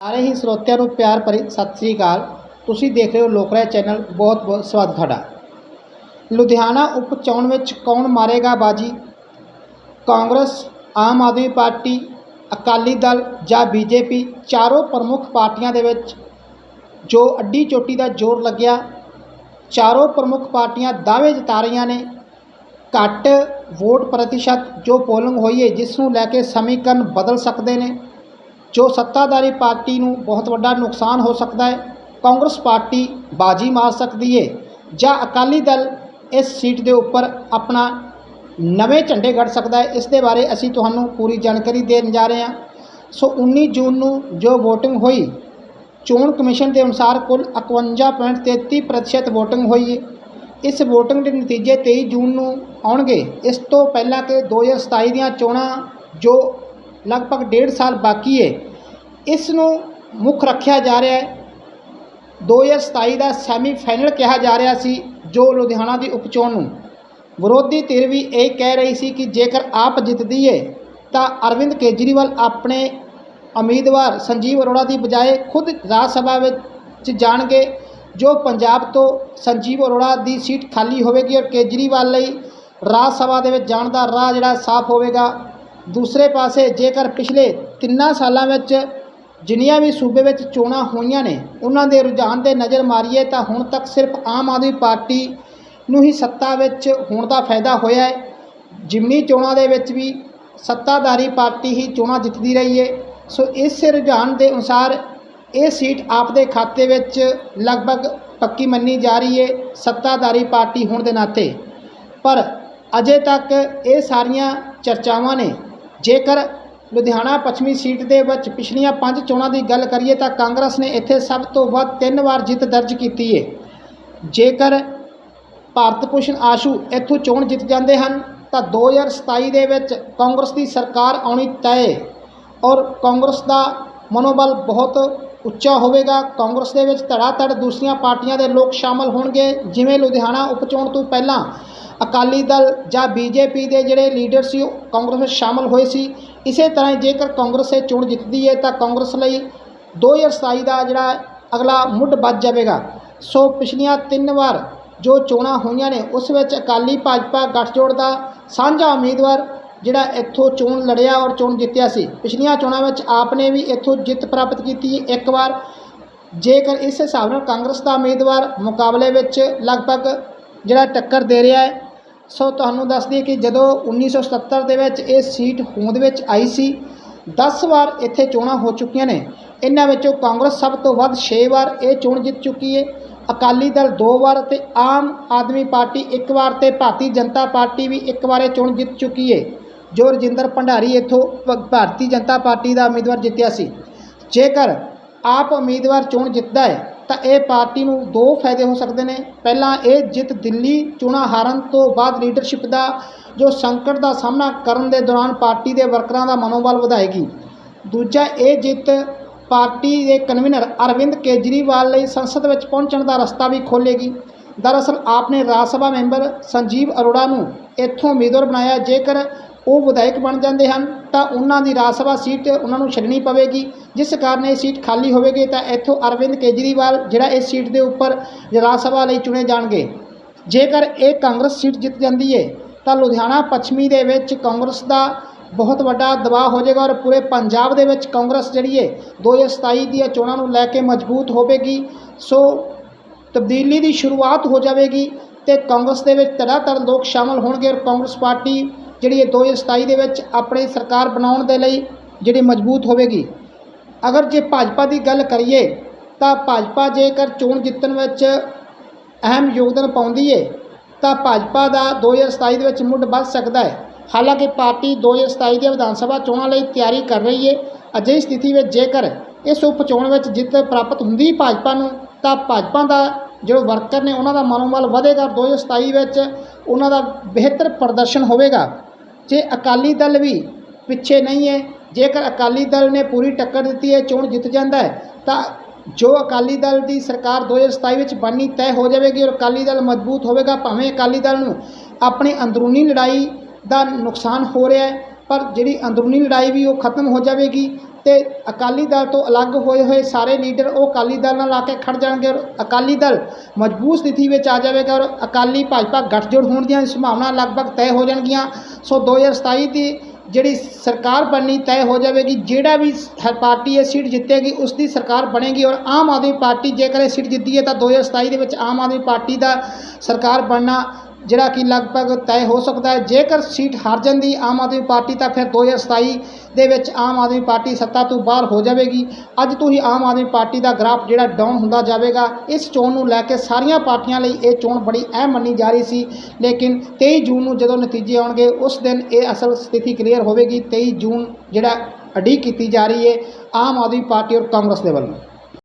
ਸਾਰੇ ਹੀ ਸਰੋਤਿਆਂ ਨੂੰ ਪਿਆਰ ਭਰੀ ਸਤਿ ਸ੍ਰੀ ਅਕਾਲ। ਤੁਸੀਂ ਦੇਖ ਰਹੇ ਹੋ ਲੋਕਰਾ ਚੈਨਲ, ਬਹੁਤ ਬਹੁਤ ਸਵਾਗਤ ਤੁਹਾਡਾ। ਲੁਧਿਆਣਾ ਉਪ ਚੋਣ ਵਿੱਚ ਕੌਣ ਮਾਰੇਗਾ ਬਾਜੀ? ਕਾਂਗਰਸ, ਆਮ ਆਦਮੀ ਪਾਰਟੀ, ਅਕਾਲੀ ਦਲ ਜਾਂ ਬੀਜੇਪੀ, ਚਾਰੋਂ ਪ੍ਰਮੁੱਖ ਪਾਰਟੀਆਂ ਦੇ ਵਿੱਚ ਜੋ ਅੱਡੀ ਚੋਟੀ ਦਾ ਜ਼ੋਰ ਲੱਗਿਆ, ਚਾਰੋਂ ਪ੍ਰਮੁੱਖ ਪਾਰਟੀਆਂ ਦਾਅਵੇ ਜਤਾ ਰਹੀਆਂ ਨੇ। ਘੱਟ ਵੋਟ ਪ੍ਰਤੀਸ਼ਤ ਜੋ ਪੋਲਿੰਗ ਹੋਈ ਹੈ, ਜਿਸ ਨੂੰ ਲੈ ਕੇ ਸਮੀਕਰਨ ਬਦਲ ਸਕਦੇ ਨੇ। ਜੋ ਸੱਤਾਧਾਰੀ ਪਾਰਟੀ ਨੂੰ ਬਹੁਤ ਵੱਡਾ ਨੁਕਸਾਨ ਹੋ ਸਕਦਾ ਹੈ, ਕਾਂਗਰਸ ਪਾਰਟੀ ਬਾਜੀ ਮਾਰ ਸਕਦੀ ਹੈ ਜਾਂ ਅਕਾਲੀ ਦਲ ਇਸ ਸੀਟ ਦੇ ਉੱਪਰ ਆਪਣਾ ਨਵੇਂ ਝੰਡੇ ਗੱਡ ਸਕਦਾ ਹੈ, ਇਸ ਦੇ ਬਾਰੇ ਅਸੀਂ ਤੁਹਾਨੂੰ ਪੂਰੀ ਜਾਣਕਾਰੀ ਦੇਣ ਜਾ ਰਹੇ ਹਾਂ। ਸੋ 19 ਜੂਨ ਨੂੰ ਜੋ VOTING ਹੋਈ, ਚੋਣ ਕਮਿਸ਼ਨ ਦੇ ਅਨੁਸਾਰ ਕੁੱਲ 51.33% VOTING ਹੋਈ ਹੈ ਇਸ VOTING ਦੇ ਨਤੀਜੇ 23 ਜੂਨ ਨੂੰ ਆਉਣਗੇ। ਇਸ ਤੋਂ ਪਹਿਲਾਂ ਕਿ 2027 ਦੀਆਂ ਚੋਣਾਂ ਜੋ ਲਗਭਗ ਡੇਢ ਸਾਲ ਬਾਕੀ ਹੈ ਇਸ ਨੂੰ ਮੁੱਖ ਰੱਖਿਆ ਜਾ ਰਿਹਾ ਹੈ। 2027 ਦਾ ਸੈਮੀ ਫਾਈਨਲ ਕਿਹਾ ਜਾ ਰਿਹਾ ਸੀ, ਜੋ ਲੁਧਿਆਣਾ ਦੀ ਉਪਚੋਣ ਨੂੰ। ਵਿਰੋਧੀ ਧਿਰ ਵੀ ਇਹ ਕਹਿ ਰਹੀ ਸੀ ਕਿ ਜੇਕਰ ਆਪ ਜਿੱਤਦੀ ਹੈ ਤਾਂ ਅਰਵਿੰਦ ਕੇਜਰੀਵਾਲ ਆਪਣੇ ਉਮੀਦਵਾਰ ਸੰਜੀਵ ਅਰੋੜਾ ਦੀ ਬਜਾਏ ਖੁਦ ਰਾਜ ਸਭਾ ਵਿੱਚ ਜਾਣਗੇ, ਜੋ ਪੰਜਾਬ ਤੋਂ ਸੰਜੀਵ ਅਰੋੜਾ ਦੀ ਸੀਟ ਖਾਲੀ ਹੋਵੇਗੀ ਔਰ ਕੇਜਰੀਵਾਲ ਲਈ ਰਾਜ ਸਭਾ ਦੇ ਵਿੱਚ ਜਾਣ ਦਾ ਰਾਹ ਜਿਹੜਾ ਸਾਫ਼ ਹੋਵੇਗਾ। ਦੂਸਰੇ ਪਾਸੇ ਜੇਕਰ ਪਿਛਲੇ ਤਿੰਨਾਂ ਸਾਲਾਂ ਵਿੱਚ ਜਿੰਨੀਆਂ ਵੀ ਸੂਬੇ ਵਿੱਚ ਚੋਣਾਂ ਹੋਈਆਂ ਨੇ, ਉਹਨਾਂ ਦੇ ਰੁਝਾਨ ਤੇ ਨਜ਼ਰ ਮਾਰੀਏ ਤਾਂ ਹੁਣ ਤੱਕ ਸਿਰਫ ਆਮ ਆਦਮੀ ਪਾਰਟੀ ਨੂੰ ਹੀ ਸੱਤਾ ਵਿੱਚ ਹੋਣ ਦਾ ਫਾਇਦਾ ਹੋਇਆ ਹੈ। ਜਿਮਨੀ ਚੋਣਾਂ ਦੇ ਵਿੱਚ ਵੀ ਸੱਤਾਧਾਰੀ ਪਾਰਟੀ ਹੀ ਚੋਣਾਂ ਜਿੱਤਦੀ ਰਹੀ ਹੈ। ਸੋ ਇਸ ਰੁਝਾਨ ਦੇ ਅਨੁਸਾਰ ਇਹ ਸੀਟ ਆਪਦੇ ਖਾਤੇ ਵਿੱਚ ਲਗਭਗ ਪੱਕੀ ਮੰਨੀ ਜਾ ਰਹੀ ਹੈ ਸੱਤਾਧਾਰੀ ਪਾਰਟੀ ਹੋਣ ਦੇ ਨਾਤੇ। ਪਰ ਅਜੇ ਤੱਕ ਇਹ ਸਾਰੀਆਂ ਚਰਚਾਵਾਂ ਨੇ ਜੇਕਰ ਲੁਧਿਆਣਾ ਪੱਛਮੀ ਸੀਟ ਦੇ ਵਿੱਚ ਪਿਛਲੀਆਂ ਪੰਜ ਚੋਣਾਂ ਦੀ ਗੱਲ ਕਰੀਏ ਤਾਂ ਕਾਂਗਰਸ ਨੇ ਇੱਥੇ ਸਭ ਤੋਂ ਵੱਧ ਤਿੰਨ ਵਾਰ ਜਿੱਤ ਦਰਜ ਕੀਤੀ ਹੈ ਜੇਕਰ ਭਾਰਤ ਭੂਸ਼ਣ ਆਸ਼ੂ ਇੱਥੋਂ ਚੋਣ ਜਿੱਤ ਜਾਂਦੇ ਹਨ, ਤਾਂ 2027 ਦੇ ਵਿੱਚ ਕਾਂਗਰਸ ਦੀ ਸਰਕਾਰ ਆਉਣੀ ਤੈਅ ਔਰ ਕਾਂਗਰਸ ਦਾ ਮਨੋਬਲ ਬਹੁਤ ਉੱਚਾ ਹੋਵੇਗਾ। ਕਾਂਗਰਸ ਦੇ ਵਿੱਚ ਧੜਾ ਧੜ ਦੂਸਰੀਆਂ ਪਾਰਟੀਆਂ ਦੇ ਲੋਕ ਸ਼ਾਮਲ ਹੋਣਗੇ, ਜਿਵੇਂ ਲੁਧਿਆਣਾ ਉਪਚੋਣ ਤੋਂ ਪਹਿਲਾਂ। ਅਕਾਲੀ ਦਲ ਜਾਂ ਬੀਜੇਪੀ ਦੇ ਜਿਹੜੇ ਲੀਡਰ ਸੀ ਉਹ ਕਾਂਗਰਸ ਵਿੱਚ ਸ਼ਾਮਲ ਹੋਏ ਸੀ। ਇਸੇ ਤਰ੍ਹਾਂ ਹੀ ਜੇਕਰ ਕਾਂਗਰਸ ਇਹ ਚੋਣ ਜਿੱਤਦੀ ਹੈ ਤਾਂ ਕਾਂਗਰਸ ਲਈ 2027 ਦਾ ਜਿਹੜਾ ਅਗਲਾ ਮੁੱਢ ਵੱਜ ਜਾਵੇਗਾ। ਸੋ ਪਿਛਲੀਆਂ ਤਿੰਨ ਵਾਰ ਜੋ ਚੋਣਾਂ ਹੋਈਆਂ ਨੇ, ਉਸ ਵਿੱਚ ਅਕਾਲੀ ਭਾਜਪਾ ਗੱਠਜੋੜ ਦਾ ਸਾਂਝਾ ਉਮੀਦਵਾਰ ਜਿਹੜਾ ਇੱਥੋਂ ਚੋਣ ਲੜਿਆ ਔਰ ਚੋਣ ਜਿੱਤਿਆ ਸੀ। ਪਿਛਲੀਆਂ ਚੋਣਾਂ ਵਿੱਚ ਆਪ ਨੇ ਵੀ ਇੱਥੋਂ ਜਿੱਤ ਪ੍ਰਾਪਤ ਕੀਤੀ ਇੱਕ ਵਾਰ। ਜੇਕਰ ਇਸ ਹਿਸਾਬ ਨਾਲ ਕਾਂਗਰਸ ਦਾ ਉਮੀਦਵਾਰ ਮੁਕਾਬਲੇ ਵਿੱਚ ਲਗਭਗ ਜਿਹੜਾ ਟੱਕਰ ਦੇ ਰਿਹਾ ਹੈ ਸੋ ਤੁਹਾਨੂੰ ਦੱਸ ਦਈਏ ਕਿ ਜਦੋਂ 1977 ਦੇ ਵਿੱਚ ਇਹ ਸੀਟ ਹੋਂਦ ਵਿੱਚ ਆਈ ਸੀ 10 ਵਾਰ ਇੱਥੇ ਚੋਣਾਂ ਹੋ ਚੁੱਕੀਆਂ ਨੇ। ਇਹਨਾਂ ਵਿੱਚੋਂ ਕਾਂਗਰਸ ਸਭ ਤੋਂ ਵੱਧ 6 ਵਾਰ ਇਹ ਚੋਣ ਜਿੱਤ ਚੁੱਕੀ ਹੈ ਅਕਾਲੀ ਦਲ 2 ਵਾਰ ਤੇ ਆਮ ਆਦਮੀ ਪਾਰਟੀ ਇੱਕ ਵਾਰ ਤੇ ਭਾਰਤੀ ਜਨਤਾ ਪਾਰਟੀ ਵੀ ਇੱਕ ਵਾਰ ਇਹ ਚੋਣ ਜਿੱਤ ਚੁੱਕੀ ਹੈ ਜੋ ਰਜਿੰਦਰ ਭੰਡਾਰੀ ਇੱਥੋਂ ਭ- ਭਾਰਤੀ ਜਨਤਾ ਪਾਰਟੀ ਦਾ ਉਮੀਦਵਾਰ ਜਿੱਤਿਆ ਸੀ। ਜੇਕਰ ਆਪ ਉਮੀਦਵਾਰ ਚੋਣ ਜਿੱਤਦਾ ਹੈ ਤਾਂ ਇਹ ਪਾਰਟੀ ਨੂੰ ਦੋ ਫਾਇਦੇ ਹੋ ਸਕਦੇ ਨੇ। ਪਹਿਲਾਂ ਇਹ ਜਿੱਤ ਦਿੱਲੀ ਚੋਣਾਂ ਹਾਰਨ ਤੋਂ ਬਾਅਦ ਲੀਡਰਸ਼ਿਪ ਦਾ ਜੋ ਸੰਕਟ ਦਾ ਸਾਹਮਣਾ ਕਰਨ ਦੇ ਦੌਰਾਨ ਪਾਰਟੀ ਦੇ ਵਰਕਰਾਂ ਦਾ ਮਨੋਬਲ ਵਧਾਏਗੀ। ਦੂਜਾ, ਇਹ ਜਿੱਤ ਪਾਰਟੀ ਦੇ ਕਨਵੀਨਰ ਅਰਵਿੰਦ ਕੇਜਰੀਵਾਲ ਲਈ ਸੰਸਦ ਵਿੱਚ ਪਹੁੰਚਣ ਦਾ ਰਸਤਾ ਵੀ ਖੋਲ੍ਹੇਗੀ। ਦਰਅਸਲ ਆਪ ਨੇ ਰਾਜ ਸਭਾ ਮੈਂਬਰ ਸੰਜੀਵ ਅਰੋੜਾ ਨੂੰ ਇੱਥੋਂ ਉਮੀਦਵਾਰ ਬਣਾਇਆ। ਜੇਕਰ ਉਹ ਵਿਧਾਇਕ ਬਣ ਜਾਂਦੇ ਹਨ, ਤਾਂ ਉਹਨਾਂ ਦੀ ਰਾਜ ਸਭਾ ਸੀਟ ਉਹਨਾਂ ਨੂੰ ਛੱਡਣੀ ਪਵੇਗੀ। ਜਿਸ ਕਾਰਨ ਇਹ ਸੀਟ ਖਾਲੀ ਹੋਵੇਗੀ, ਤਾਂ ਇੱਥੋਂ ਅਰਵਿੰਦ ਕੇਜਰੀਵਾਲ ਜਿਹੜਾ ਇਸ ਸੀਟ ਦੇ ਉੱਪਰ ਰਾਜ ਸਭਾ ਲਈ ਚੁਣੇ ਜਾਣਗੇ। ਜੇਕਰ ਇਹ ਕਾਂਗਰਸ ਸੀਟ ਜਿੱਤ ਜਾਂਦੀ ਹੈ ਤਾਂ ਲੁਧਿਆਣਾ ਪੱਛਮੀ ਦੇ ਵਿੱਚ ਕਾਂਗਰਸ ਦਾ ਬਹੁਤ ਵੱਡਾ ਦਬਾਅ ਹੋ ਜਾਏਗਾ ਔਰ ਪੂਰੇ ਪੰਜਾਬ ਦੇ ਵਿੱਚ ਕਾਂਗਰਸ ਜਿਹੜੀ ਹੈ 2027 ਦੀਆਂ ਚੋਣਾਂ ਨੂੰ ਲੈ ਕੇ ਮਜ਼ਬੂਤ ਹੋਵੇਗੀ। ਸੋ ਤਬਦੀਲੀ ਦੀ ਸ਼ੁਰੂਆਤ ਹੋ ਜਾਵੇਗੀ ਤੇ ਕਾਂਗਰਸ ਦੇ ਵਿੱਚ ਧੜਾ ਧੜ ਲੋਕ ਸ਼ਾਮਲ ਹੋਣਗੇ ਔਰ ਕਾਂਗਰਸ ਪਾਰਟੀ ਜਿਹੜੀ ਹੈ 2027 ਦੇ ਵਿੱਚ ਆਪਣੀ ਸਰਕਾਰ ਬਣਾਉਣ ਦੇ ਲਈ ਜਿਹੜੀ ਮਜ਼ਬੂਤ ਹੋਵੇਗੀ। ਅਗਰ ਜੇ ਭਾਜਪਾ ਦੀ ਗੱਲ ਕਰੀਏ, ਤਾਂ ਭਾਜਪਾ ਜੇਕਰ ਚੋਣ ਜਿੱਤਣ ਵਿੱਚ ਅਹਿਮ ਯੋਗਦਾਨ ਪਾਉਂਦੀ ਹੈ ਤਾਂ ਭਾਜਪਾ ਦਾ 2027 ਦੇ ਵਿੱਚ ਮੁੱਢ ਵੱਧ ਸਕਦਾ ਹੈ ਹਾਲਾਂਕਿ ਪਾਰਟੀ 2027 ਦੀਆਂ ਵਿਧਾਨ ਸਭਾ ਚੋਣਾਂ ਲਈ ਤਿਆਰੀ ਕਰ ਰਹੀ ਹੈ ਅਜਿਹੀ ਸਥਿਤੀ ਵਿੱਚ ਜੇਕਰ ਇਸ ਉਪ ਚੋਣ ਵਿੱਚ ਜਿੱਤ ਪ੍ਰਾਪਤ ਹੁੰਦੀ ਭਾਜਪਾ ਨੂੰ, ਤਾਂ ਭਾਜਪਾ ਦਾ ਜਿਹੜੇ ਵਰਕਰ ਨੇ, ਉਹਨਾਂ ਦਾ ਮਨੋਬਲ ਵਧੇਗਾ। 2027 ਵਿੱਚ ਉਹਨਾਂ ਦਾ ਬਿਹਤਰ ਪ੍ਰਦਰਸ਼ਨ ਹੋਵੇਗਾ। ਜੇ ਅਕਾਲੀ ਦਲ ਵੀ ਪਿੱਛੇ ਨਹੀਂ ਹੈ, ਜੇਕਰ ਅਕਾਲੀ ਦਲ ਨੇ ਪੂਰੀ ਟੱਕਰ ਦਿੱਤੀ ਹੈ, ਚੋਣ ਜਿੱਤ ਜਾਂਦਾ ਹੈ, ਤਾਂ ਜੋ ਅਕਾਲੀ ਦਲ ਦੀ ਸਰਕਾਰ 2027 ਵਿੱਚ ਬਣਨੀ ਤੈਅ ਹੋ ਜਾਵੇਗੀ ਔਰ ਅਕਾਲੀ ਦਲ ਮਜ਼ਬੂਤ ਹੋਵੇਗਾ, ਭਾਵੇਂ ਅਕਾਲੀ ਦਲ ਨੂੰ ਆਪਣੀ ਅੰਦਰੂਨੀ ਲੜਾਈ ਦਾ ਨੁਕਸਾਨ ਹੋ ਰਿਹਾ ਹੈ, ਪਰ ਜਿਹੜੀ ਅੰਦਰੂਨੀ ਲੜਾਈ ਵੀ ਉਹ ਖਤਮ ਹੋ ਜਾਵੇਗੀ ਤੇ ਅਕਾਲੀ ਦਲ ਤੋਂ ਅਲੱਗ ਹੋਏ ਹੋਏ ਸਾਰੇ ਲੀਡਰ ਉਹ ਅਕਾਲੀ ਦਲ ਨਾਲ ਆ ਕੇ ਖੜ ਜਾਣਗੇ ਔਰ ਅਕਾਲੀ ਦਲ ਮਜ਼ਬੂਤ ਸਥਿਤੀ ਵਿੱਚ ਆ ਜਾਵੇਗਾ ਔਰ ਅਕਾਲੀ ਭਾਜਪਾ ਗੱਠਜੋੜ ਹੋਣ ਦੀਆਂ ਸੰਭਾਵਨਾ ਲਗਭਗ ਤੈਅ ਹੋ ਜਾਣਗੀਆਂ। ਸੋ 2027 ਦੀ ਜਿਹੜੀ ਸਰਕਾਰ ਬਣਨੀ ਤੈਅ ਹੋ ਜਾਵੇਗੀ। ਜਿਹੜਾ ਵੀ ਪਾਰਟੀ ਇਹ ਸੀਟ ਜਿੱਤੇਗੀ, ਉਸ ਦੀ ਸਰਕਾਰ ਬਣੇਗੀ ਔਰ ਆਮ ਆਦਮੀ ਪਾਰਟੀ ਜੇਕਰ ਇਹ ਸੀਟ ਜਿੱਤੀ ਹੈ ਤਾਂ 2027 ਦੇ ਵਿੱਚ ਆਮ ਆਦਮੀ ਪਾਰਟੀ ਦਾ ਸਰਕਾਰ ਬਣਨਾ ਜਿਹੜਾ ਕਿ ਲਗਭਗ ਤੈਅ ਹੋ ਸਕਦਾ ਹੈ। ਜੇਕਰ ਸੀਟ ਹਾਰ ਜਾਂਦੀ ਆਮ ਆਦਮੀ ਪਾਰਟੀ, ਤਾਂ ਫਿਰ 2027 ਦੇ ਵਿੱਚ ਆਮ ਆਦਮੀ ਪਾਰਟੀ ਸੱਤਾ ਤੋਂ ਬਾਹਰ ਹੋ ਜਾਵੇਗੀ। ਅੱਜ ਤੋਂ ਹੀ ਆਮ ਆਦਮੀ ਪਾਰਟੀ ਦਾ ਗ੍ਰਾਫ ਜਿਹੜਾ ਡਾਊਨ ਹੁੰਦਾ ਜਾਵੇਗਾ। ਇਸ ਚੋਣ ਨੂੰ ਲੈ ਕੇ ਸਾਰੀਆਂ ਪਾਰਟੀਆਂ ਲਈ ਇਹ ਚੋਣ ਬੜੀ ਅਹਿਮ ਮੰਨੀ ਜਾ ਰਹੀ ਸੀ। ਲੇਕਿਨ 23 ਜੂਨ ਨੂੰ ਜਦੋਂ ਨਤੀਜੇ ਆਉਣਗੇ, ਉਸ ਦਿਨ ਇਹ ਅਸਲ ਸਥਿਤੀ ਕਲੀਅਰ ਹੋਵੇਗੀ। 23 ਜੂਨ ਜਿਹੜਾ ਅਡੀਕ ਕੀਤੀ ਜਾ ਰਹੀ ਹੈ ਆਮ ਆਦਮੀ ਪਾਰਟੀ ਔਰ ਕਾਂਗਰਸ ਦੇ ਵੱਲੋਂ।